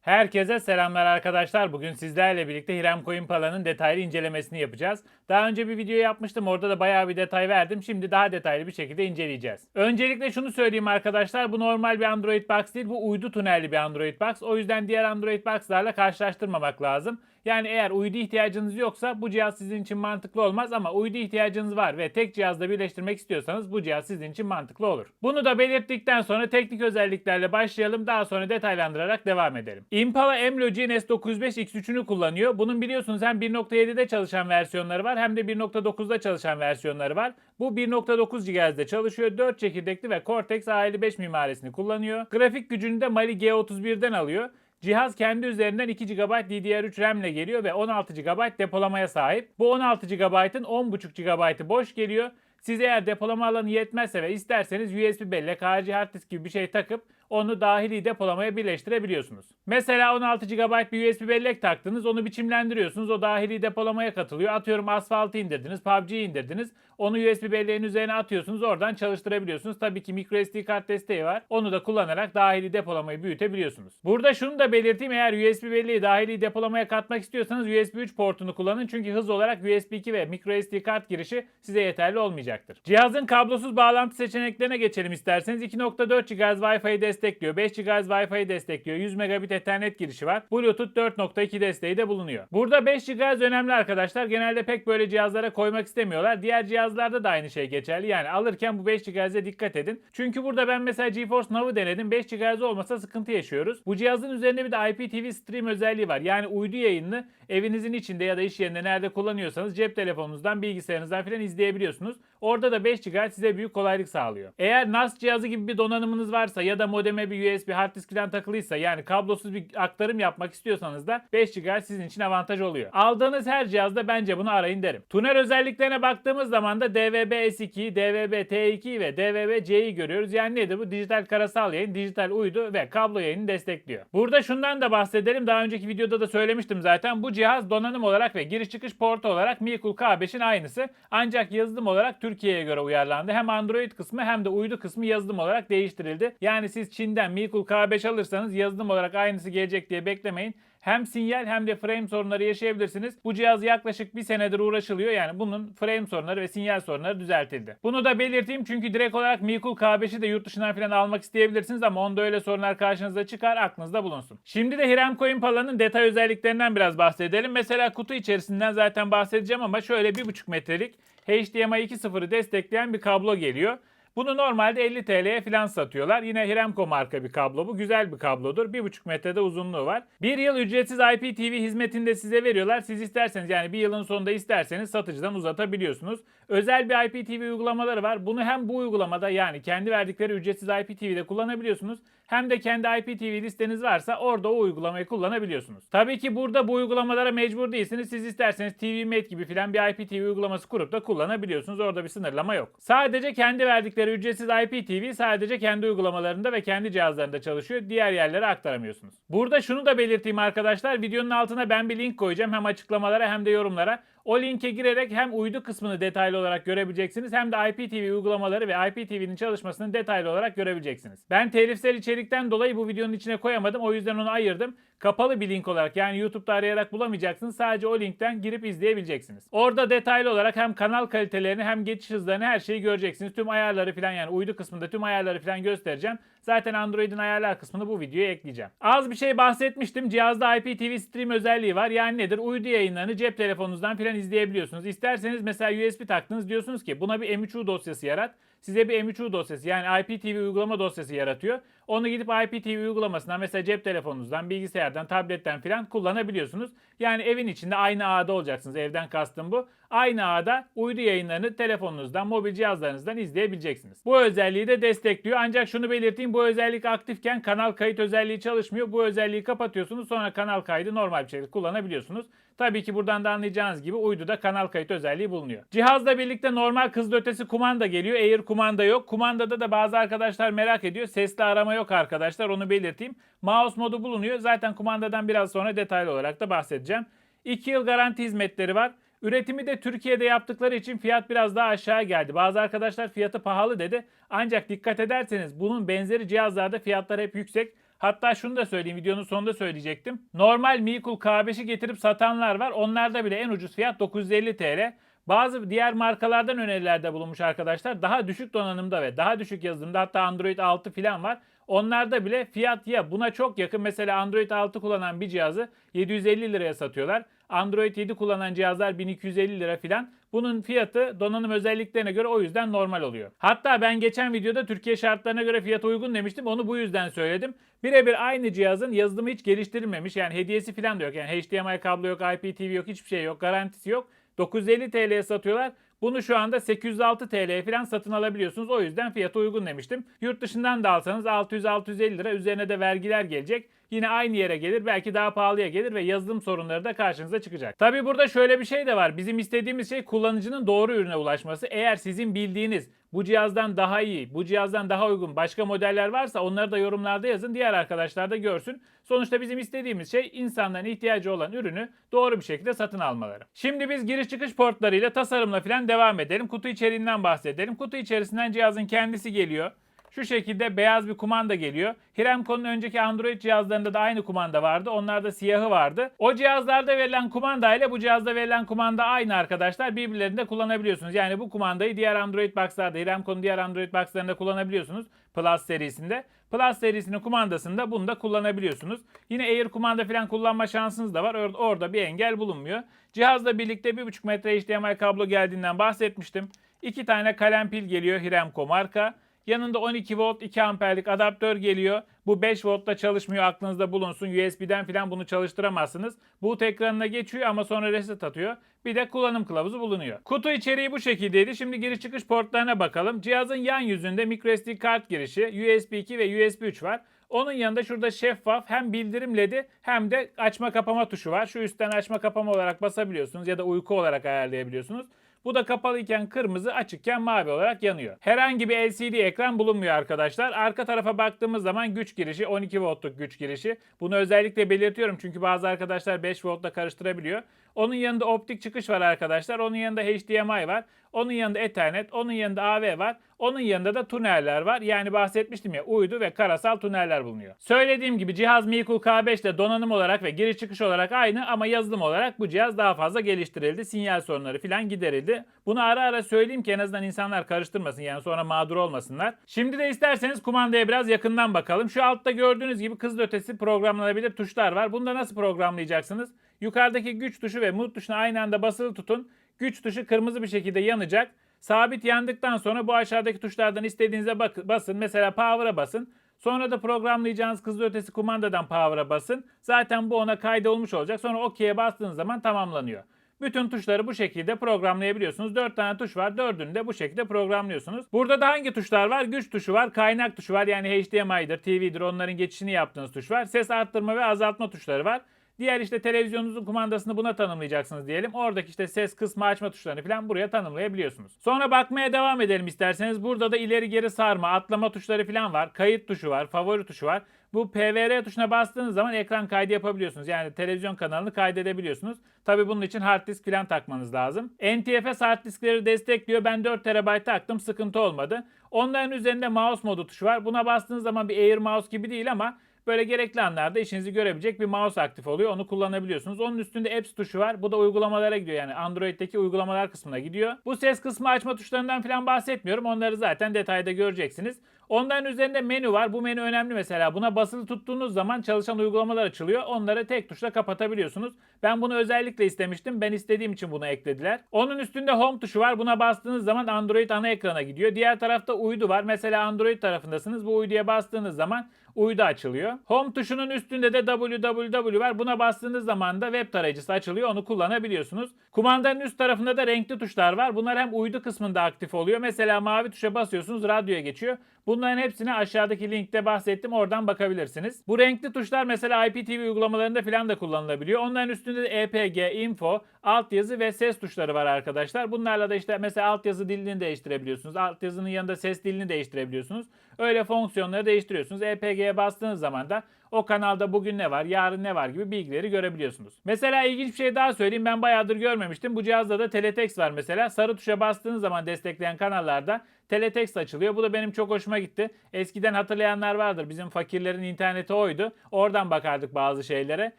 Herkese selamlar arkadaşlar. Bugün sizlerle birlikte Hiram Coin Pala'nın detaylı incelemesini yapacağız. Daha önce bir video yapmıştım. Orada da bayağı bir detay verdim. Şimdi daha detaylı bir şekilde inceleyeceğiz. Öncelikle şunu söyleyeyim arkadaşlar. Bu normal bir Android Box değil. Bu uydu tünelli bir Android Box. O yüzden diğer Android Box'larla karşılaştırmamak lazım. Yani eğer uydu ihtiyacınız yoksa bu cihaz sizin için mantıklı olmaz ama uydu ihtiyacınız var ve tek cihazla birleştirmek istiyorsanız bu cihaz sizin için mantıklı olur. Bunu da belirttikten sonra teknik özelliklerle başlayalım daha sonra detaylandırarak devam edelim. Impala M-Logic'in S905 X3'ünü kullanıyor. Bunun biliyorsunuz hem 1.7'de çalışan versiyonları var hem de 1.9'da çalışan versiyonları var. Bu 1.9 GHz'de çalışıyor. 4 çekirdekli ve Cortex A55 mimarisini kullanıyor. Grafik gücünü de Mali G31'den alıyor. Cihaz kendi üzerinden 2 GB DDR3 RAM ile geliyor ve 16 GB depolamaya sahip. Bu 16 GB'ın 10.5 GB'ı boş geliyor. Siz eğer depolama alanı yetmezse ve isterseniz USB bellek, harici hard disk gibi bir şey takıp onu dahili depolamaya birleştirebiliyorsunuz. Mesela 16 GB bir USB bellek taktınız, onu biçimlendiriyorsunuz. O dahili depolamaya katılıyor. Atıyorum Asphalt indirdiniz, PUBG'yi indirdiniz. Onu USB belleğin üzerine atıyorsunuz, oradan çalıştırabiliyorsunuz. Tabii ki microSD kart desteği var. Onu da kullanarak dahili depolamayı büyütebiliyorsunuz. Burada şunu da belirteyim. Eğer USB belleği dahili depolamaya katmak istiyorsanız USB 3 portunu kullanın. Çünkü hız olarak USB 2 ve microSD kart girişi size yeterli olmayacaktır. Cihazın kablosuz bağlantı seçeneklerine geçelim isterseniz. 2.4 GHz Wi-Fi destekliyor. 5 GHz Wi-Fi destekliyor. 100 Megabit Ethernet girişi var. Bluetooth 4.2 desteği de bulunuyor. Burada 5 GHz önemli arkadaşlar. Genelde pek böyle cihazlara koymak istemiyorlar. Diğer cihazlarda da aynı şey geçerli. Yani alırken bu 5 GHz'e dikkat edin. Çünkü burada ben mesela GeForce Now'ı denedim. 5 GHz olmasa sıkıntı yaşıyoruz. Bu cihazın üzerinde bir de IPTV stream özelliği var. Yani uydu yayınını evinizin içinde ya da iş yerinde nerede kullanıyorsanız cep telefonunuzdan, bilgisayarınızdan filan izleyebiliyorsunuz. Orada da 5 GHz size büyük kolaylık sağlıyor. Eğer NAS cihazı gibi bir donanımınız varsa ya da modeme bir USB hard disk falan takılıysa yani kablosuz bir aktarım yapmak istiyorsanız da 5 GHz sizin için avantaj oluyor. Aldığınız her cihazda bence bunu arayın derim. Tuner özelliklerine baktığımız zaman da DVB S2, DVB T2 ve DVB C'yi görüyoruz. Yani nedir bu? Dijital karasal yayın, dijital uydu ve kablo yayını destekliyor. Burada şundan da bahsedelim. Daha önceki videoda da söylemiştim zaten. Bu cihaz donanım olarak ve giriş çıkış portu olarak Mi Cool K5'in aynısı. Ancak yazılım olarak Türkiye'ye göre uyarlandı. Hem Android kısmı hem de uydu kısmı yazılım olarak değiştirildi. Yani siz Çin'den Mi Cool K5 alırsanız yazılım olarak aynısı gelecek diye beklemeyin hem sinyal hem de frame sorunları yaşayabilirsiniz. Bu cihaz yaklaşık bir senedir uğraşılıyor. Yani bunun frame sorunları ve sinyal sorunları düzeltildi. Bunu da belirteyim çünkü direkt olarak Mi Cool K5'i de yurt dışından falan almak isteyebilirsiniz ama onda öyle sorunlar karşınıza çıkar aklınızda bulunsun. Şimdi de Hiram Coin Pala'nın detay özelliklerinden biraz bahsedelim. Mesela kutu içerisinden zaten bahsedeceğim ama şöyle 1.5 metrelik HDMI 2.0'ı destekleyen bir kablo geliyor. Bunu normalde 50 TL'ye falan satıyorlar. Yine Hiremco marka bir kablo bu. Güzel bir kablodur. 1,5 metrede uzunluğu var. Bir yıl ücretsiz IPTV hizmetini de size veriyorlar. Siz isterseniz yani bir yılın sonunda isterseniz satıcıdan uzatabiliyorsunuz. Özel bir IPTV uygulamaları var. Bunu hem bu uygulamada yani kendi verdikleri ücretsiz IPTV'de kullanabiliyorsunuz. Hem de kendi IPTV listeniz varsa orada o uygulamayı kullanabiliyorsunuz. Tabii ki burada bu uygulamalara mecbur değilsiniz. Siz isterseniz TVMate gibi filan bir IPTV uygulaması kurup da kullanabiliyorsunuz. Orada bir sınırlama yok. Sadece kendi verdikleri ücretsiz IPTV sadece kendi uygulamalarında ve kendi cihazlarında çalışıyor. Diğer yerlere aktaramıyorsunuz. Burada şunu da belirteyim arkadaşlar. Videonun altına ben bir link koyacağım hem açıklamalara hem de yorumlara. O linke girerek hem uydu kısmını detaylı olarak görebileceksiniz hem de IPTV uygulamaları ve IPTV'nin çalışmasını detaylı olarak görebileceksiniz. Ben telifsel içerikten dolayı bu videonun içine koyamadım. O yüzden onu ayırdım. Kapalı bir link olarak yani YouTube'da arayarak bulamayacaksınız. Sadece o linkten girip izleyebileceksiniz. Orada detaylı olarak hem kanal kalitelerini hem geçiş hızlarını her şeyi göreceksiniz. Tüm ayarları falan yani uydu kısmında tüm ayarları falan göstereceğim. Zaten Android'in ayarlar kısmını bu videoya ekleyeceğim. Az bir şey bahsetmiştim. Cihazda IPTV stream özelliği var. Yani nedir? Uydu yayınlarını cep telefonunuzdan falan izleyebiliyorsunuz. İsterseniz mesela USB taktınız diyorsunuz ki buna bir M3U dosyası yarat. Size bir M3U dosyası yani IPTV uygulama dosyası yaratıyor. Onu gidip IPTV uygulamasından mesela cep telefonunuzdan, bilgisayardan, tabletten falan kullanabiliyorsunuz. Yani evin içinde aynı ağda olacaksınız. Evden kastım bu. Aynı ağda uydu yayınlarını telefonunuzdan, mobil cihazlarınızdan izleyebileceksiniz. Bu özelliği de destekliyor. Ancak şunu belirteyim bu özellik aktifken kanal kayıt özelliği çalışmıyor. Bu özelliği kapatıyorsunuz sonra kanal kaydı normal bir şekilde kullanabiliyorsunuz. Tabii ki buradan da anlayacağınız gibi uyduda kanal kayıt özelliği bulunuyor. Cihazla birlikte normal kızıl ötesi kumanda geliyor. Air kumanda yok. Kumandada da bazı arkadaşlar merak ediyor. Sesli arama yok arkadaşlar onu belirteyim. Mouse modu bulunuyor. Zaten kumandadan biraz sonra detaylı olarak da bahsedeceğim. 2 yıl garanti hizmetleri var. Üretimi de Türkiye'de yaptıkları için fiyat biraz daha aşağı geldi. Bazı arkadaşlar fiyatı pahalı dedi. Ancak dikkat ederseniz bunun benzeri cihazlarda fiyatlar hep yüksek. Hatta şunu da söyleyeyim videonun sonunda söyleyecektim. Normal Mi Cool K5'i getirip satanlar var. Onlarda bile en ucuz fiyat 950 TL. Bazı diğer markalardan önerilerde bulunmuş arkadaşlar. Daha düşük donanımda ve daha düşük yazılımda hatta Android 6 falan var. Onlarda bile fiyat ya buna çok yakın. Mesela Android 6 kullanan bir cihazı 750 liraya satıyorlar. Android 7 kullanan cihazlar 1250 lira filan. Bunun fiyatı donanım özelliklerine göre o yüzden normal oluyor. Hatta ben geçen videoda Türkiye şartlarına göre fiyat uygun demiştim. Onu bu yüzden söyledim. Birebir aynı cihazın yazılımı hiç geliştirilmemiş. Yani hediyesi falan da yok. Yani HDMI kablo yok, IPTV yok, hiçbir şey yok. Garantisi yok. 950 TL'ye satıyorlar. Bunu şu anda 806 TL'ye falan satın alabiliyorsunuz. O yüzden fiyatı uygun demiştim. Yurt dışından da alsanız 600-650 lira üzerine de vergiler gelecek. Yine aynı yere gelir belki daha pahalıya gelir ve yazılım sorunları da karşınıza çıkacak. Tabi burada şöyle bir şey de var. Bizim istediğimiz şey kullanıcının doğru ürüne ulaşması. Eğer sizin bildiğiniz bu cihazdan daha iyi, bu cihazdan daha uygun başka modeller varsa onları da yorumlarda yazın. Diğer arkadaşlar da görsün. Sonuçta bizim istediğimiz şey insanların ihtiyacı olan ürünü doğru bir şekilde satın almaları. Şimdi biz giriş çıkış portlarıyla tasarımla falan devam edelim. Kutu içeriğinden bahsedelim. Kutu içerisinden cihazın kendisi geliyor. Şu şekilde beyaz bir kumanda geliyor. Hiremco'nun önceki Android cihazlarında da aynı kumanda vardı. Onlarda siyahı vardı. O cihazlarda verilen kumanda ile bu cihazda verilen kumanda aynı arkadaşlar. Birbirlerinde kullanabiliyorsunuz. Yani bu kumandayı diğer Android box'larda, Hiremco'nun diğer Android box'larında kullanabiliyorsunuz. Plus serisinde. Plus serisinin kumandasında bunu da kullanabiliyorsunuz. Yine Air kumanda falan kullanma şansınız da var. Or- orada bir engel bulunmuyor. Cihazla birlikte 1.5 metre HDMI kablo geldiğinden bahsetmiştim. İki tane kalem pil geliyor Hiremco marka. Yanında 12 volt 2 amperlik adaptör geliyor. Bu 5 voltla çalışmıyor aklınızda bulunsun. USB'den falan bunu çalıştıramazsınız. Boot ekranına geçiyor ama sonra reset atıyor. Bir de kullanım kılavuzu bulunuyor. Kutu içeriği bu şekildeydi. Şimdi giriş çıkış portlarına bakalım. Cihazın yan yüzünde microSD kart girişi, USB 2 ve USB 3 var. Onun yanında şurada şeffaf hem bildirim ledi hem de açma kapama tuşu var. Şu üstten açma kapama olarak basabiliyorsunuz ya da uyku olarak ayarlayabiliyorsunuz. Bu da kapalıyken kırmızı, açıkken mavi olarak yanıyor. Herhangi bir LCD ekran bulunmuyor arkadaşlar. Arka tarafa baktığımız zaman güç girişi 12 voltluk güç girişi. Bunu özellikle belirtiyorum çünkü bazı arkadaşlar 5 voltla karıştırabiliyor. Onun yanında optik çıkış var arkadaşlar. Onun yanında HDMI var. Onun yanında Ethernet, onun yanında AV var. Onun yanında da tüneller var. Yani bahsetmiştim ya uydu ve karasal tüneller bulunuyor. Söylediğim gibi cihaz Mi Cool K5 ile donanım olarak ve giriş çıkış olarak aynı ama yazılım olarak bu cihaz daha fazla geliştirildi. Sinyal sorunları falan giderildi. Bunu ara ara söyleyeyim ki en azından insanlar karıştırmasın yani sonra mağdur olmasınlar. Şimdi de isterseniz kumandaya biraz yakından bakalım. Şu altta gördüğünüz gibi kız ötesi programlanabilir tuşlar var. Bunu da nasıl programlayacaksınız? Yukarıdaki güç tuşu ve mute tuşuna aynı anda basılı tutun. Güç tuşu kırmızı bir şekilde yanacak. Sabit yandıktan sonra bu aşağıdaki tuşlardan istediğinize basın. Mesela power'a basın. Sonra da programlayacağınız kızıl ötesi kumandadan power'a basın. Zaten bu ona kaydolmuş olacak. Sonra OK'ye bastığınız zaman tamamlanıyor. Bütün tuşları bu şekilde programlayabiliyorsunuz. 4 tane tuş var. Dördünü de bu şekilde programlıyorsunuz. Burada da hangi tuşlar var? Güç tuşu var, kaynak tuşu var. Yani HDMI'dir, TV'dir onların geçişini yaptığınız tuş var. Ses arttırma ve azaltma tuşları var. Diğer işte televizyonunuzun kumandasını buna tanımlayacaksınız diyelim. Oradaki işte ses kısmı açma tuşlarını falan buraya tanımlayabiliyorsunuz. Sonra bakmaya devam edelim isterseniz. Burada da ileri geri sarma, atlama tuşları falan var. Kayıt tuşu var, favori tuşu var. Bu PVR tuşuna bastığınız zaman ekran kaydı yapabiliyorsunuz. Yani televizyon kanalını kaydedebiliyorsunuz. Tabi bunun için hard disk falan takmanız lazım. NTFS hard diskleri destekliyor. Ben 4 TB taktım sıkıntı olmadı. Onların üzerinde mouse modu tuşu var. Buna bastığınız zaman bir Air mouse gibi değil ama Böyle gerekli anlarda işinizi görebilecek bir mouse aktif oluyor. Onu kullanabiliyorsunuz. Onun üstünde Apps tuşu var. Bu da uygulamalara gidiyor. Yani Android'deki uygulamalar kısmına gidiyor. Bu ses kısmı açma tuşlarından falan bahsetmiyorum. Onları zaten detayda göreceksiniz. Onların üzerinde menü var. Bu menü önemli mesela. Buna basılı tuttuğunuz zaman çalışan uygulamalar açılıyor. Onları tek tuşla kapatabiliyorsunuz. Ben bunu özellikle istemiştim. Ben istediğim için bunu eklediler. Onun üstünde home tuşu var. Buna bastığınız zaman Android ana ekrana gidiyor. Diğer tarafta uydu var. Mesela Android tarafındasınız. Bu uyduya bastığınız zaman uydu açılıyor. Home tuşunun üstünde de www var. Buna bastığınız zaman da web tarayıcısı açılıyor. Onu kullanabiliyorsunuz. Kumandanın üst tarafında da renkli tuşlar var. Bunlar hem uydu kısmında aktif oluyor. Mesela mavi tuşa basıyorsunuz radyoya geçiyor. Bunların hepsini aşağıdaki linkte bahsettim. Oradan bakabilirsiniz. Bu renkli tuşlar mesela IPTV uygulamalarında falan da kullanılabiliyor. Onların üstünde de EPG, info, altyazı ve ses tuşları var arkadaşlar. Bunlarla da işte mesela altyazı dilini değiştirebiliyorsunuz. Altyazının yanında ses dilini değiştirebiliyorsunuz. Öyle fonksiyonları değiştiriyorsunuz. EPG'ye bastığınız zaman da O kanalda bugün ne var, yarın ne var gibi bilgileri görebiliyorsunuz. Mesela ilginç bir şey daha söyleyeyim. Ben bayağıdır görmemiştim. Bu cihazda da teletext var mesela. Sarı tuşa bastığınız zaman destekleyen kanallarda teletext açılıyor. Bu da benim çok hoşuma gitti. Eskiden hatırlayanlar vardır. Bizim fakirlerin interneti oydu. Oradan bakardık bazı şeylere.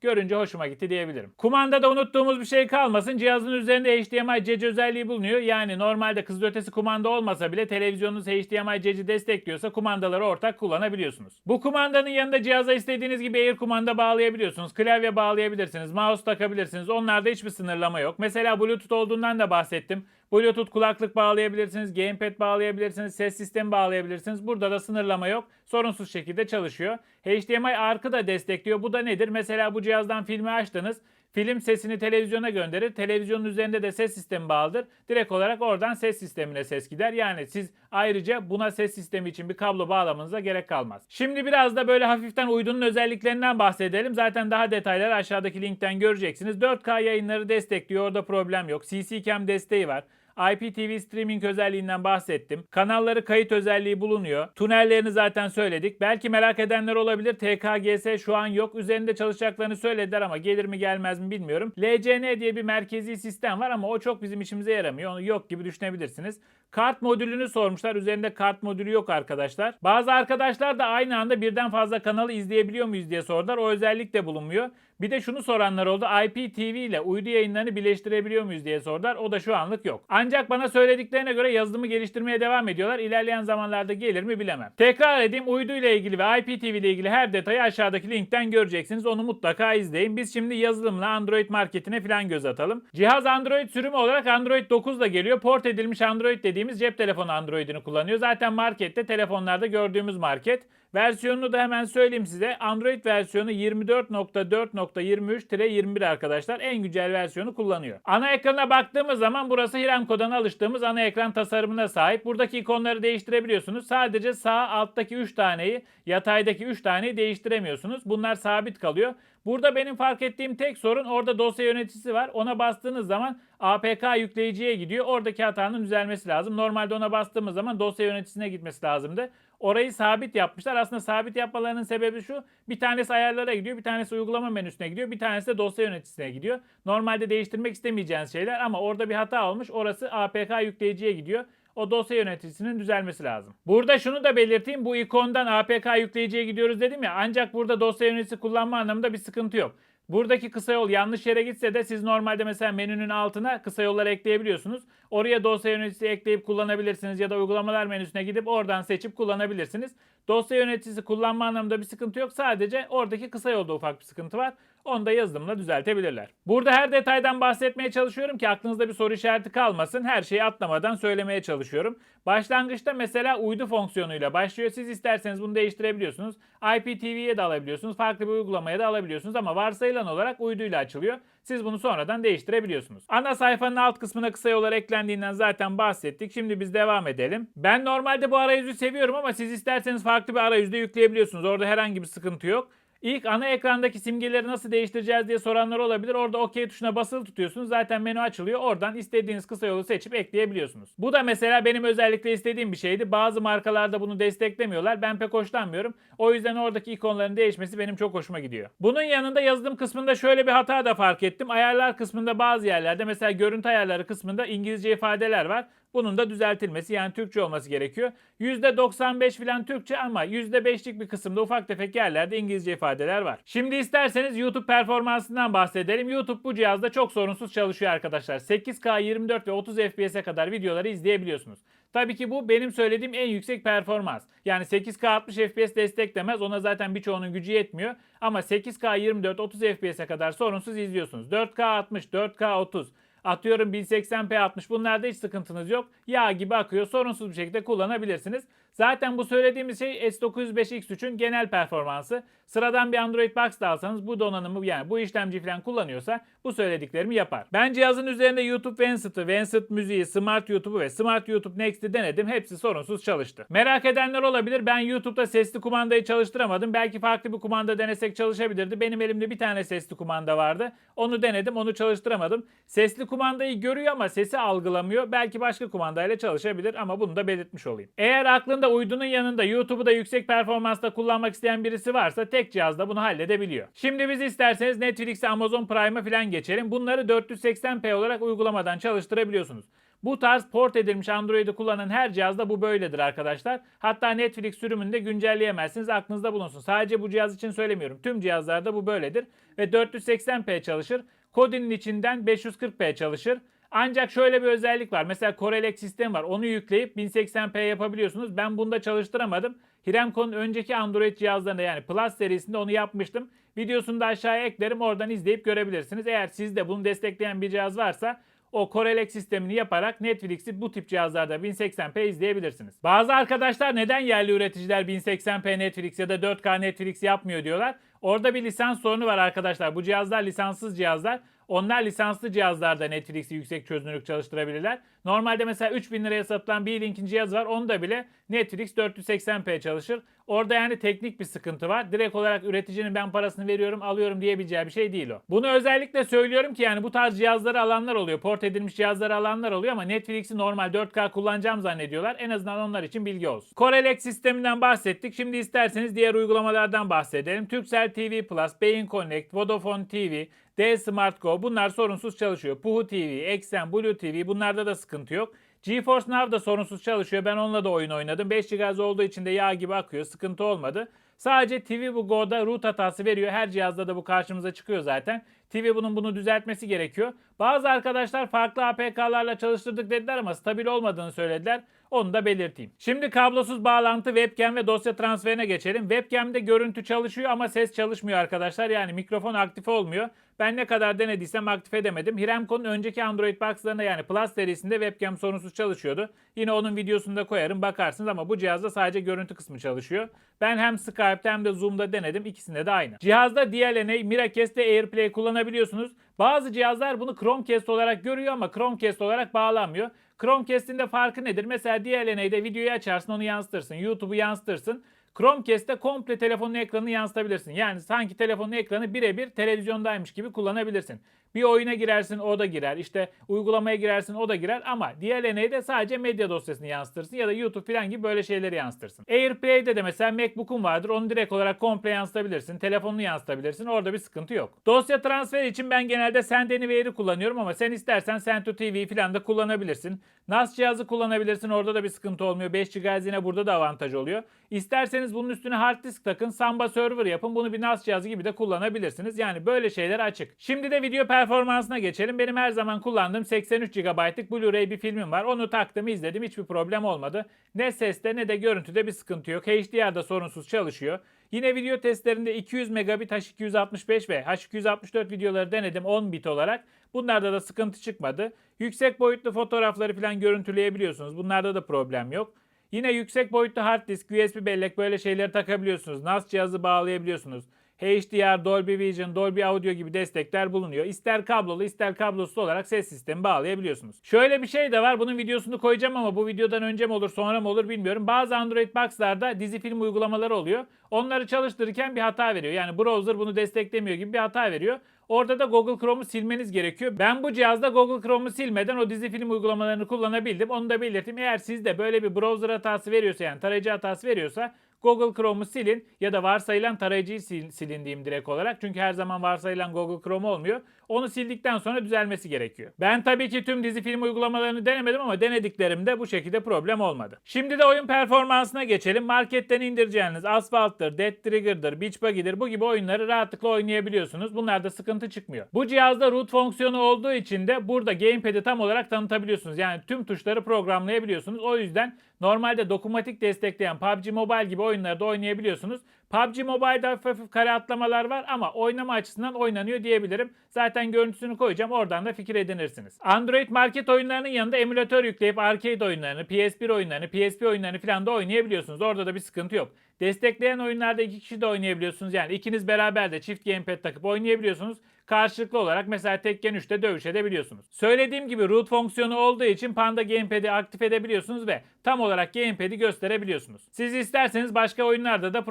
Görünce hoşuma gitti diyebilirim. Kumandada unuttuğumuz bir şey kalmasın. Cihazın üzerinde HDMI CC özelliği bulunuyor. Yani normalde kızılötesi kumanda olmasa bile televizyonunuz HDMI CC destekliyorsa kumandaları ortak kullanabiliyorsunuz. Bu kumandanın yanında cihaza istediğiniz gibi Air kumanda bağlayabiliyorsunuz. Klavye bağlayabilirsiniz. Mouse takabilirsiniz. Onlarda hiçbir sınırlama yok. Mesela Bluetooth olduğundan da bahsettim. Bluetooth kulaklık bağlayabilirsiniz, gamepad bağlayabilirsiniz, ses sistemi bağlayabilirsiniz. Burada da sınırlama yok. Sorunsuz şekilde çalışıyor. HDMI arkı da destekliyor. Bu da nedir? Mesela bu cihazdan filmi açtınız. Film sesini televizyona gönderir. Televizyonun üzerinde de ses sistemi bağlıdır. Direkt olarak oradan ses sistemine ses gider. Yani siz ayrıca buna ses sistemi için bir kablo bağlamanıza gerek kalmaz. Şimdi biraz da böyle hafiften uydunun özelliklerinden bahsedelim. Zaten daha detayları aşağıdaki linkten göreceksiniz. 4K yayınları destekliyor. Orada problem yok. CC Cam desteği var. IPTV streaming özelliğinden bahsettim. Kanalları kayıt özelliği bulunuyor. Tünellerini zaten söyledik. Belki merak edenler olabilir. TKGS şu an yok. Üzerinde çalışacaklarını söylediler ama gelir mi gelmez mi bilmiyorum. LCN diye bir merkezi sistem var ama o çok bizim işimize yaramıyor. Onu yok gibi düşünebilirsiniz. Kart modülünü sormuşlar. Üzerinde kart modülü yok arkadaşlar. Bazı arkadaşlar da aynı anda birden fazla kanalı izleyebiliyor muyuz diye sordular. O özellik de bulunmuyor. Bir de şunu soranlar oldu. IPTV ile uydu yayınlarını birleştirebiliyor muyuz diye sordular. O da şu anlık yok. Ancak bana söylediklerine göre yazılımı geliştirmeye devam ediyorlar. İlerleyen zamanlarda gelir mi bilemem. Tekrar edeyim uydu ile ilgili ve IPTV ile ilgili her detayı aşağıdaki linkten göreceksiniz. Onu mutlaka izleyin. Biz şimdi yazılımla Android marketine falan göz atalım. Cihaz Android sürümü olarak Android 9 da geliyor. Port edilmiş Android dediğimiz cep telefonu Android'ini kullanıyor. Zaten markette telefonlarda gördüğümüz market. Versiyonunu da hemen söyleyeyim size. Android versiyonu 24.4.23-21 arkadaşlar. En güncel versiyonu kullanıyor. Ana ekrana baktığımız zaman burası Hiramco'dan alıştığımız ana ekran tasarımına sahip. Buradaki ikonları değiştirebiliyorsunuz. Sadece sağ alttaki 3 taneyi, yataydaki 3 taneyi değiştiremiyorsunuz. Bunlar sabit kalıyor. Burada benim fark ettiğim tek sorun orada dosya yöneticisi var. Ona bastığınız zaman APK yükleyiciye gidiyor. Oradaki hatanın düzelmesi lazım. Normalde ona bastığımız zaman dosya yöneticisine gitmesi lazımdı. Orayı sabit yapmışlar. Aslında sabit yapmalarının sebebi şu. Bir tanesi ayarlara gidiyor, bir tanesi uygulama menüsüne gidiyor, bir tanesi de dosya yöneticisine gidiyor. Normalde değiştirmek istemeyeceğiniz şeyler ama orada bir hata olmuş. Orası APK yükleyiciye gidiyor. O dosya yöneticisinin düzelmesi lazım. Burada şunu da belirteyim. Bu ikondan APK yükleyiciye gidiyoruz dedim ya. Ancak burada dosya yöneticisi kullanma anlamında bir sıkıntı yok. Buradaki kısa yol yanlış yere gitse de siz normalde mesela menünün altına kısa yolları ekleyebiliyorsunuz. Oraya dosya yöneticisi ekleyip kullanabilirsiniz ya da uygulamalar menüsüne gidip oradan seçip kullanabilirsiniz. Dosya yöneticisi kullanma anlamında bir sıkıntı yok. Sadece oradaki kısa yolda ufak bir sıkıntı var. Onu da yazılımla düzeltebilirler. Burada her detaydan bahsetmeye çalışıyorum ki aklınızda bir soru işareti kalmasın. Her şeyi atlamadan söylemeye çalışıyorum. Başlangıçta mesela uydu fonksiyonuyla başlıyor. Siz isterseniz bunu değiştirebiliyorsunuz. IPTV'ye de alabiliyorsunuz. Farklı bir uygulamaya da alabiliyorsunuz ama varsayılan olarak uyduyla açılıyor. Siz bunu sonradan değiştirebiliyorsunuz. Ana sayfanın alt kısmına kısa yollar eklendiğinden zaten bahsettik. Şimdi biz devam edelim. Ben normalde bu arayüzü seviyorum ama siz isterseniz farklı bir arayüzde yükleyebiliyorsunuz. Orada herhangi bir sıkıntı yok. İlk ana ekrandaki simgeleri nasıl değiştireceğiz diye soranlar olabilir. Orada OK tuşuna basılı tutuyorsunuz. Zaten menü açılıyor. Oradan istediğiniz kısa yolu seçip ekleyebiliyorsunuz. Bu da mesela benim özellikle istediğim bir şeydi. Bazı markalarda bunu desteklemiyorlar. Ben pek hoşlanmıyorum. O yüzden oradaki ikonların değişmesi benim çok hoşuma gidiyor. Bunun yanında yazılım kısmında şöyle bir hata da fark ettim. Ayarlar kısmında bazı yerlerde mesela görüntü ayarları kısmında İngilizce ifadeler var. Bunun da düzeltilmesi yani Türkçe olması gerekiyor. %95 falan Türkçe ama %5'lik bir kısımda ufak tefek yerlerde İngilizce ifadeler var. Şimdi isterseniz YouTube performansından bahsedelim. YouTube bu cihazda çok sorunsuz çalışıyor arkadaşlar. 8K 24 ve 30 FPS'e kadar videoları izleyebiliyorsunuz. Tabii ki bu benim söylediğim en yüksek performans. Yani 8K 60 FPS desteklemez. Ona zaten birçoğunun gücü yetmiyor. Ama 8K 24 30 FPS'e kadar sorunsuz izliyorsunuz. 4K 60, 4K 30, Atıyorum 1080p 60 bunlarda hiç sıkıntınız yok. Yağ gibi akıyor. Sorunsuz bir şekilde kullanabilirsiniz. Zaten bu söylediğimiz şey S905X3'ün genel performansı. Sıradan bir Android Box da alsanız bu donanımı yani bu işlemci falan kullanıyorsa bu söylediklerimi yapar. Ben cihazın üzerinde YouTube Vancet'ı, Vancet müziği, Smart YouTube'u ve Smart YouTube Next'i denedim. Hepsi sorunsuz çalıştı. Merak edenler olabilir. Ben YouTube'da sesli kumandayı çalıştıramadım. Belki farklı bir kumanda denesek çalışabilirdi. Benim elimde bir tane sesli kumanda vardı. Onu denedim. Onu çalıştıramadım. Sesli kumandayı görüyor ama sesi algılamıyor. Belki başka kumandayla çalışabilir ama bunu da belirtmiş olayım. Eğer aklında anda uydunun yanında YouTube'u da yüksek performansta kullanmak isteyen birisi varsa tek cihazda bunu halledebiliyor. Şimdi biz isterseniz Netflix'e, Amazon Prime'a falan geçelim. Bunları 480p olarak uygulamadan çalıştırabiliyorsunuz. Bu tarz port edilmiş Android'i kullanan her cihazda bu böyledir arkadaşlar. Hatta Netflix sürümünde güncelleyemezsiniz. Aklınızda bulunsun. Sadece bu cihaz için söylemiyorum. Tüm cihazlarda bu böyledir. Ve 480p çalışır. Kodi'nin içinden 540p çalışır. Ancak şöyle bir özellik var. Mesela Corelec sistemi var. Onu yükleyip 1080p yapabiliyorsunuz. Ben bunda çalıştıramadım. Hiremco'nun önceki Android cihazlarında yani Plus serisinde onu yapmıştım. Videosunu da aşağıya eklerim. Oradan izleyip görebilirsiniz. Eğer sizde bunu destekleyen bir cihaz varsa o Corelec sistemini yaparak Netflix'i bu tip cihazlarda 1080p izleyebilirsiniz. Bazı arkadaşlar neden yerli üreticiler 1080p Netflix ya da 4K Netflix yapmıyor diyorlar. Orada bir lisans sorunu var arkadaşlar. Bu cihazlar lisanssız cihazlar. Onlar lisanslı cihazlarda Netflix'i yüksek çözünürlük çalıştırabilirler. Normalde mesela 3000 liraya satılan bir link'in cihazı var. Onda bile Netflix 480p çalışır. Orada yani teknik bir sıkıntı var. Direkt olarak üreticinin ben parasını veriyorum alıyorum diyebileceği bir şey değil o. Bunu özellikle söylüyorum ki yani bu tarz cihazları alanlar oluyor. Port edilmiş cihazları alanlar oluyor ama Netflix'i normal 4K kullanacağım zannediyorlar. En azından onlar için bilgi olsun. Corelec sisteminden bahsettik. Şimdi isterseniz diğer uygulamalardan bahsedelim. Turkcell TV Plus, Beyin Connect, Vodafone TV, D Smart Go bunlar sorunsuz çalışıyor. Puhu TV, Exen, Blue TV bunlarda da sıkıntı yok. GeForce Now da sorunsuz çalışıyor. Ben onunla da oyun oynadım. 5 GHz olduğu için de yağ gibi akıyor. Sıkıntı olmadı. Sadece TV bu Go'da root hatası veriyor. Her cihazda da bu karşımıza çıkıyor zaten. TV bunun bunu düzeltmesi gerekiyor. Bazı arkadaşlar farklı APK'larla çalıştırdık dediler ama stabil olmadığını söylediler. Onu da belirteyim. Şimdi kablosuz bağlantı, webcam ve dosya transferine geçelim. Webcam'de görüntü çalışıyor ama ses çalışmıyor arkadaşlar. Yani mikrofon aktif olmuyor. Ben ne kadar denediysem aktif edemedim. Hiremco'nun önceki Android Box'larında yani Plus serisinde webcam sorunsuz çalışıyordu. Yine onun videosunu da koyarım bakarsınız ama bu cihazda sadece görüntü kısmı çalışıyor. Ben hem Skype'te hem de Zoom'da denedim. İkisinde de aynı. Cihazda DLNA, Miracast ve AirPlay kullanabiliyorsunuz. Bazı cihazlar bunu Chromecast olarak görüyor ama Chromecast olarak bağlanmıyor. Chromecast'in de farkı nedir? Mesela DLNA'de videoyu açarsın onu yansıtırsın. YouTube'u yansıtırsın. Chromecast'te komple telefonun ekranını yansıtabilirsin. Yani sanki telefonun ekranı birebir televizyondaymış gibi kullanabilirsin. Bir oyuna girersin o da girer. İşte uygulamaya girersin o da girer ama DLNA'de sadece medya dosyasını yansıtırsın ya da YouTube falan gibi böyle şeyleri yansıtırsın. AirPlay'de de mesela MacBook'un vardır. Onu direkt olarak komple yansıtabilirsin. Telefonunu yansıtabilirsin. Orada bir sıkıntı yok. Dosya transferi için ben genelde Send Anywhere'i kullanıyorum ama sen istersen Send to TV falan da kullanabilirsin. NAS cihazı kullanabilirsin. Orada da bir sıkıntı olmuyor. 5 GHz yine burada da avantaj oluyor. İsterseniz bunun üstüne hard disk takın. Samba server yapın. Bunu bir NAS cihazı gibi de kullanabilirsiniz. Yani böyle şeyler açık. Şimdi de video performansına geçelim. Benim her zaman kullandığım 83 GB'lık Blu-ray bir filmim var. Onu taktım izledim. Hiçbir problem olmadı. Ne seste ne de görüntüde bir sıkıntı yok. HDR'da sorunsuz çalışıyor. Yine video testlerinde 200 megabit H265 ve H264 videoları denedim 10 bit olarak. Bunlarda da sıkıntı çıkmadı. Yüksek boyutlu fotoğrafları falan görüntüleyebiliyorsunuz. Bunlarda da problem yok. Yine yüksek boyutlu hard disk, USB bellek böyle şeyleri takabiliyorsunuz. NAS cihazı bağlayabiliyorsunuz. HDR, Dolby Vision, Dolby Audio gibi destekler bulunuyor. İster kablolu ister kablosuz olarak ses sistemi bağlayabiliyorsunuz. Şöyle bir şey de var. Bunun videosunu koyacağım ama bu videodan önce mi olur sonra mı olur bilmiyorum. Bazı Android Box'larda dizi film uygulamaları oluyor. Onları çalıştırırken bir hata veriyor. Yani browser bunu desteklemiyor gibi bir hata veriyor. Orada da Google Chrome'u silmeniz gerekiyor. Ben bu cihazda Google Chrome'u silmeden o dizi film uygulamalarını kullanabildim. Onu da belirteyim. Eğer sizde böyle bir browser hatası veriyorsa yani tarayıcı hatası veriyorsa Google Chrome'u silin ya da varsayılan tarayıcıyı sil, silin diyeyim direkt olarak. Çünkü her zaman varsayılan Google Chrome olmuyor. Onu sildikten sonra düzelmesi gerekiyor. Ben tabii ki tüm dizi film uygulamalarını denemedim ama denediklerimde bu şekilde problem olmadı. Şimdi de oyun performansına geçelim. Marketten indireceğiniz Asphalt'tır, Dead Trigger'dır, Beach Buggy'dir bu gibi oyunları rahatlıkla oynayabiliyorsunuz. Bunlarda sıkıntı çıkmıyor. Bu cihazda root fonksiyonu olduğu için de burada gamepad'i tam olarak tanıtabiliyorsunuz. Yani tüm tuşları programlayabiliyorsunuz. O yüzden normalde dokunmatik destekleyen PUBG Mobile gibi oyunları da oynayabiliyorsunuz. PUBG Mobile'da hafif hafif kare atlamalar var ama oynama açısından oynanıyor diyebilirim. Zaten görüntüsünü koyacağım oradan da fikir edinirsiniz. Android market oyunlarının yanında emülatör yükleyip arcade oyunlarını, PS1 oyunlarını, PSP oyunlarını falan da oynayabiliyorsunuz. Orada da bir sıkıntı yok. Destekleyen oyunlarda iki kişi de oynayabiliyorsunuz. Yani ikiniz beraber de çift gamepad takıp oynayabiliyorsunuz. Karşılıklı olarak mesela Tekken 3'te dövüş edebiliyorsunuz. Söylediğim gibi root fonksiyonu olduğu için Panda Gamepad'i aktif edebiliyorsunuz ve tam olarak Gamepad'i gösterebiliyorsunuz. Siz isterseniz başka oyunlarda da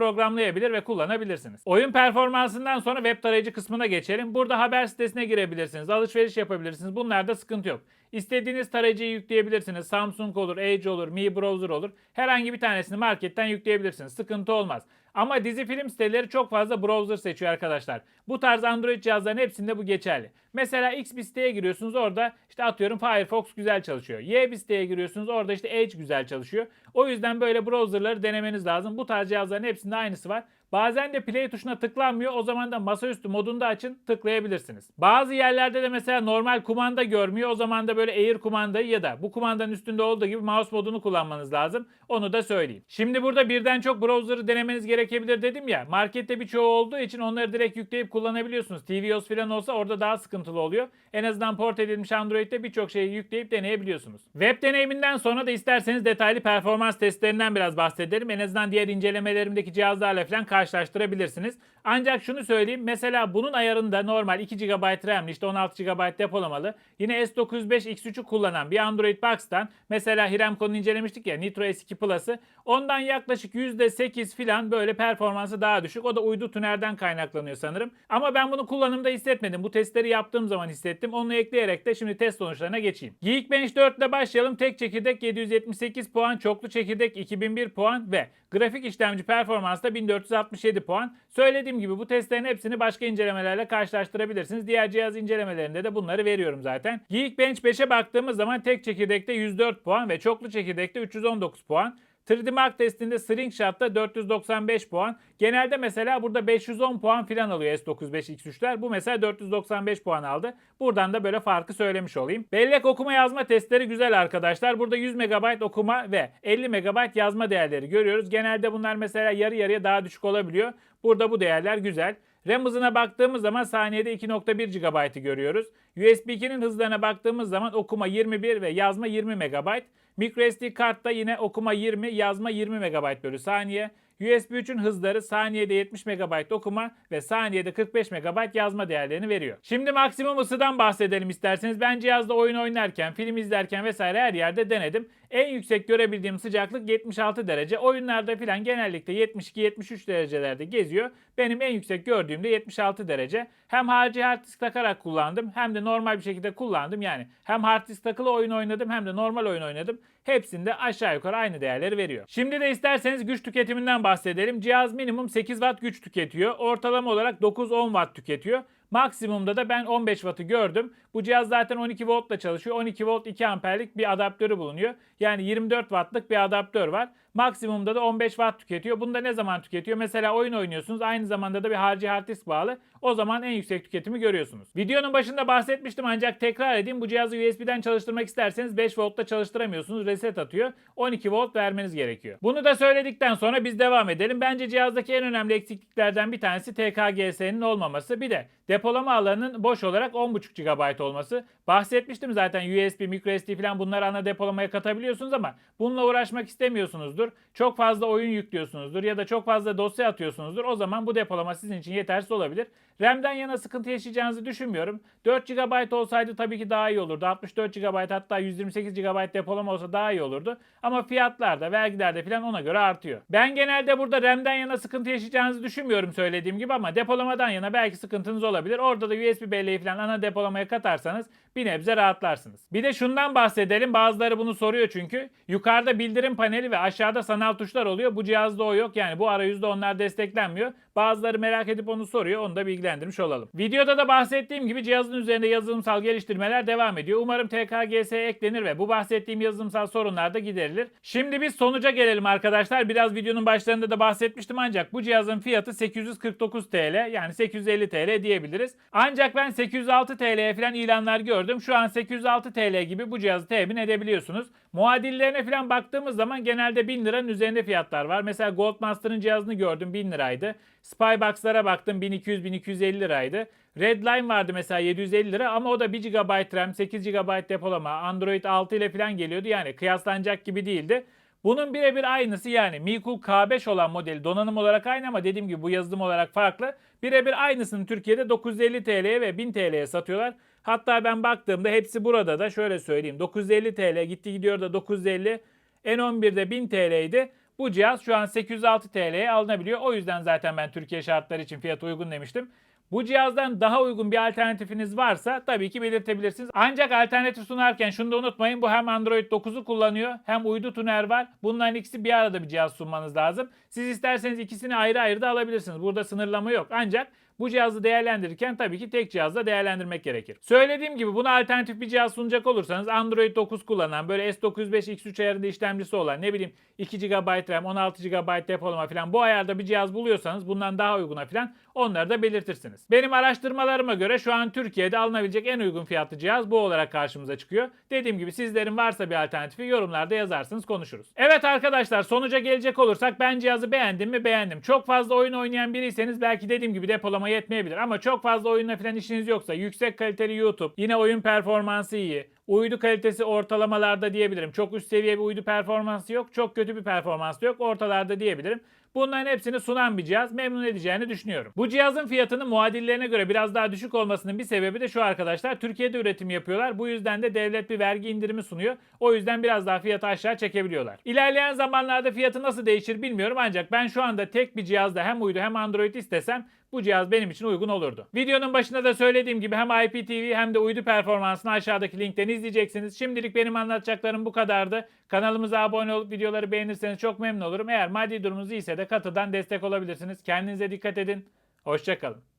yükleyebilir ve kullanabilirsiniz. Oyun performansından sonra web tarayıcı kısmına geçelim. Burada haber sitesine girebilirsiniz, alışveriş yapabilirsiniz. Bunlarda sıkıntı yok. İstediğiniz tarayıcıyı yükleyebilirsiniz. Samsung olur, Edge olur, Mi Browser olur. Herhangi bir tanesini marketten yükleyebilirsiniz. Sıkıntı olmaz. Ama dizi film siteleri çok fazla browser seçiyor arkadaşlar. Bu tarz Android cihazların hepsinde bu geçerli. Mesela X bir siteye giriyorsunuz orada işte atıyorum Firefox güzel çalışıyor. Y bir siteye giriyorsunuz orada işte Edge güzel çalışıyor. O yüzden böyle browserları denemeniz lazım. Bu tarz cihazların hepsinde aynısı var. Bazen de play tuşuna tıklanmıyor. O zaman da masaüstü modunda açın tıklayabilirsiniz. Bazı yerlerde de mesela normal kumanda görmüyor. O zaman da böyle Air kumandayı ya da bu kumandanın üstünde olduğu gibi mouse modunu kullanmanız lazım. Onu da söyleyeyim. Şimdi burada birden çok browser'ı denemeniz gerekebilir dedim ya. Markette birçoğu olduğu için onları direkt yükleyip kullanabiliyorsunuz. tvOS falan olsa orada daha sıkıntılı oluyor. En azından port edilmiş Android'de birçok şeyi yükleyip deneyebiliyorsunuz. Web deneyiminden sonra da isterseniz detaylı performans testlerinden biraz bahsedelim. En azından diğer incelemelerimdeki cihazlarla falan karşılaştırabilirsiniz. Ancak şunu söyleyeyim. Mesela bunun ayarında normal 2 GB RAM'li işte 16 GB depolamalı. Yine S905 X3'ü kullanan bir Android Box'tan mesela Hiremco'nu incelemiştik ya Nitro S2 Plus'ı. Ondan yaklaşık %8 falan böyle performansı daha düşük. O da uydu tünerden kaynaklanıyor sanırım. Ama ben bunu kullanımda hissetmedim. Bu testleri yaptığım zaman hissettim. Onu ekleyerek de şimdi test sonuçlarına geçeyim. Geekbench 4 ile başlayalım. Tek çekirdek 778 puan, çoklu çekirdek 2001 puan ve grafik işlemci performansta 1467 puan. Söylediğim gibi bu testlerin hepsini başka incelemelerle karşılaştırabilirsiniz. Diğer cihaz incelemelerinde de bunları veriyorum zaten. Geekbench 5'e baktığımız zaman tek çekirdekte 104 puan ve çoklu çekirdekte 319 puan. 3D Mark testinde Slingshot'ta 495 puan. Genelde mesela burada 510 puan falan alıyor S95 X3'ler. Bu mesela 495 puan aldı. Buradan da böyle farkı söylemiş olayım. Bellek okuma yazma testleri güzel arkadaşlar. Burada 100 MB okuma ve 50 MB yazma değerleri görüyoruz. Genelde bunlar mesela yarı yarıya daha düşük olabiliyor. Burada bu değerler güzel. RAM hızına baktığımız zaman saniyede 2.1 GB'ı görüyoruz. USB 2'nin hızlarına baktığımız zaman okuma 21 ve yazma 20 MB. MicroSD kartta yine okuma 20, yazma 20 MB bölü saniye. USB 3'ün hızları saniyede 70 MB okuma ve saniyede 45 MB yazma değerlerini veriyor. Şimdi maksimum ısıdan bahsedelim isterseniz. Ben cihazda oyun oynarken, film izlerken vesaire her yerde denedim. En yüksek görebildiğim sıcaklık 76 derece. Oyunlarda filan genellikle 72-73 derecelerde geziyor. Benim en yüksek gördüğümde 76 derece. Hem harici hard disk takarak kullandım hem de normal bir şekilde kullandım. Yani hem hard disk takılı oyun oynadım hem de normal oyun oynadım. Hepsinde aşağı yukarı aynı değerleri veriyor. Şimdi de isterseniz güç tüketiminden bahsedelim. Cihaz minimum 8 Watt güç tüketiyor. Ortalama olarak 9-10 Watt tüketiyor. Maksimumda da ben 15 Watt'ı gördüm. Bu cihaz zaten 12 Volt'la çalışıyor. 12 Volt 2 amperlik bir adaptörü bulunuyor. Yani 24 Watt'lık bir adaptör var. Maksimumda da 15 Watt tüketiyor. Bunu da ne zaman tüketiyor? Mesela oyun oynuyorsunuz. Aynı zamanda da bir harici hard disk bağlı. O zaman en yüksek tüketimi görüyorsunuz. Videonun başında bahsetmiştim ancak tekrar edeyim. Bu cihazı USB'den çalıştırmak isterseniz 5 Volt'ta çalıştıramıyorsunuz. Reset atıyor. 12 Volt vermeniz gerekiyor. Bunu da söyledikten sonra biz devam edelim. Bence cihazdaki en önemli eksikliklerden bir tanesi TKGS'nin olmaması. Bir de depolama alanının boş olarak 10.5 GB olması. Bahsetmiştim zaten USB, microSD falan bunları ana depolamaya katabiliyorsunuz ama bununla uğraşmak istemiyorsunuzdur. Çok fazla oyun yüklüyorsunuzdur ya da çok fazla dosya atıyorsunuzdur. O zaman bu depolama sizin için yetersiz olabilir. RAM'den yana sıkıntı yaşayacağınızı düşünmüyorum. 4 GB olsaydı tabii ki daha iyi olurdu. 64 GB hatta 128 GB depolama olsa daha iyi olurdu. Ama fiyatlar da vergiler de falan ona göre artıyor. Ben genelde burada RAM'den yana sıkıntı yaşayacağınızı düşünmüyorum söylediğim gibi ama depolamadan yana belki sıkıntınız olabilir. Orada da USB belleği falan ana depolamaya katarsanız bir nebze rahatlarsınız. Bir de şundan bahsedelim. Bazıları bunu soruyor çünkü. Yukarıda bildirim paneli ve aşağıda sanal tuşlar oluyor. Bu cihazda o yok. Yani bu arayüzde onlar desteklenmiyor. Bazıları merak edip onu soruyor. Onu da bilgilendirmiş olalım. Videoda da bahsettiğim gibi cihazın üzerinde yazılımsal geliştirmeler devam ediyor. Umarım TKGS eklenir ve bu bahsettiğim yazılımsal sorunlar da giderilir. Şimdi biz sonuca gelelim arkadaşlar. Biraz videonun başlarında da bahsetmiştim ancak bu cihazın fiyatı 849 TL yani 850 TL diyebiliriz. Ancak ben 806 TL'ye falan ilanlar gördüm. Şu an 806 TL gibi bu cihazı temin edebiliyorsunuz. Muadillerine falan baktığımız zaman genelde 1000 liranın üzerinde fiyatlar var. Mesela Goldmaster'ın cihazını gördüm 1000 liraydı. Spybox'lara baktım 1200-1250 liraydı. Redline vardı mesela 750 lira ama o da 1 GB RAM, 8 GB depolama, Android 6 ile falan geliyordu. Yani kıyaslanacak gibi değildi. Bunun birebir aynısı yani Mi Cool K5 olan modeli donanım olarak aynı ama dediğim gibi bu yazılım olarak farklı. Birebir aynısını Türkiye'de 950 TL'ye ve 1000 TL'ye satıyorlar. Hatta ben baktığımda hepsi burada da şöyle söyleyeyim. 950 TL gitti gidiyor da 950. N11'de 1000 TL'ydi. Bu cihaz şu an 806 TL'ye alınabiliyor. O yüzden zaten ben Türkiye şartları için fiyatı uygun demiştim. Bu cihazdan daha uygun bir alternatifiniz varsa tabii ki belirtebilirsiniz. Ancak alternatif sunarken şunu da unutmayın. Bu hem Android 9'u kullanıyor hem uydu tuner var. Bunların ikisi bir arada bir cihaz sunmanız lazım. Siz isterseniz ikisini ayrı ayrı da alabilirsiniz. Burada sınırlama yok. Ancak bu cihazı değerlendirirken tabii ki tek cihazla değerlendirmek gerekir. Söylediğim gibi buna alternatif bir cihaz sunacak olursanız Android 9 kullanan böyle S905 X3 ayarında işlemcisi olan ne bileyim 2 GB RAM 16 GB depolama falan bu ayarda bir cihaz buluyorsanız bundan daha uyguna falan onları da belirtirsiniz. Benim araştırmalarıma göre şu an Türkiye'de alınabilecek en uygun fiyatlı cihaz bu olarak karşımıza çıkıyor. Dediğim gibi sizlerin varsa bir alternatifi yorumlarda yazarsınız konuşuruz. Evet arkadaşlar sonuca gelecek olursak ben cihazı beğendim mi beğendim. Çok fazla oyun oynayan biriyseniz belki dediğim gibi depolama yetmeyebilir ama çok fazla oyunla falan işiniz yoksa yüksek kaliteli YouTube, yine oyun performansı iyi, Uydu kalitesi ortalamalarda diyebilirim. Çok üst seviye bir uydu performansı yok. Çok kötü bir performansı yok. Ortalarda diyebilirim. Bunların hepsini sunan bir cihaz memnun edeceğini düşünüyorum. Bu cihazın fiyatının muadillerine göre biraz daha düşük olmasının bir sebebi de şu arkadaşlar. Türkiye'de üretim yapıyorlar. Bu yüzden de devlet bir vergi indirimi sunuyor. O yüzden biraz daha fiyatı aşağı çekebiliyorlar. İlerleyen zamanlarda fiyatı nasıl değişir bilmiyorum ancak ben şu anda tek bir cihazda hem uydu hem Android istesem bu cihaz benim için uygun olurdu. Videonun başında da söylediğim gibi hem IPTV hem de uydu performansını aşağıdaki linkten izleyeceksiniz. Şimdilik benim anlatacaklarım bu kadardı. Kanalımıza abone olup videoları beğenirseniz çok memnun olurum. Eğer maddi durumunuz iyiyse de katıdan destek olabilirsiniz. Kendinize dikkat edin. Hoşçakalın.